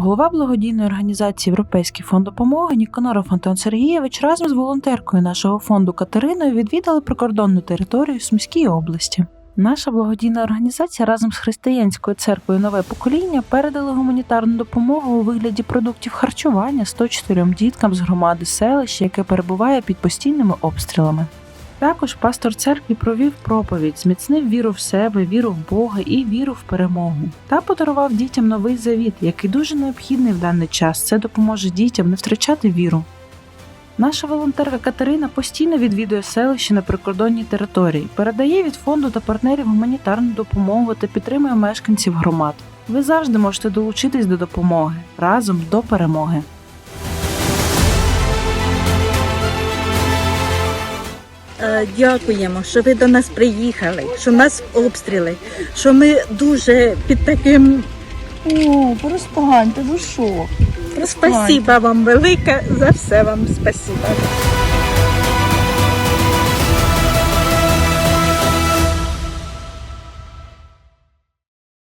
голова благодійної організації Європейський фонд допомоги Ніконоров Антон Сергійович разом з волонтеркою нашого фонду Катериною відвідали прикордонну територію Сумській області. Наша благодійна організація разом з християнською церквою Нове покоління передали гуманітарну допомогу у вигляді продуктів харчування 104 діткам з громади селища, яке перебуває під постійними обстрілами. Також пастор церкви провів проповідь, зміцнив віру в себе, віру в Бога і віру в перемогу. Та подарував дітям новий завіт, який дуже необхідний в даний час. Це допоможе дітям не втрачати віру. Наша волонтерка Катерина постійно відвідує селище на прикордонній території, передає від фонду та партнерів гуманітарну допомогу та підтримує мешканців громад. Ви завжди можете долучитись до допомоги разом до перемоги. Дякуємо, що ви до нас приїхали, що нас обстріли, що ми дуже під таким О, перестаньте, ви що? спасіба вам велике за все вам спасіба.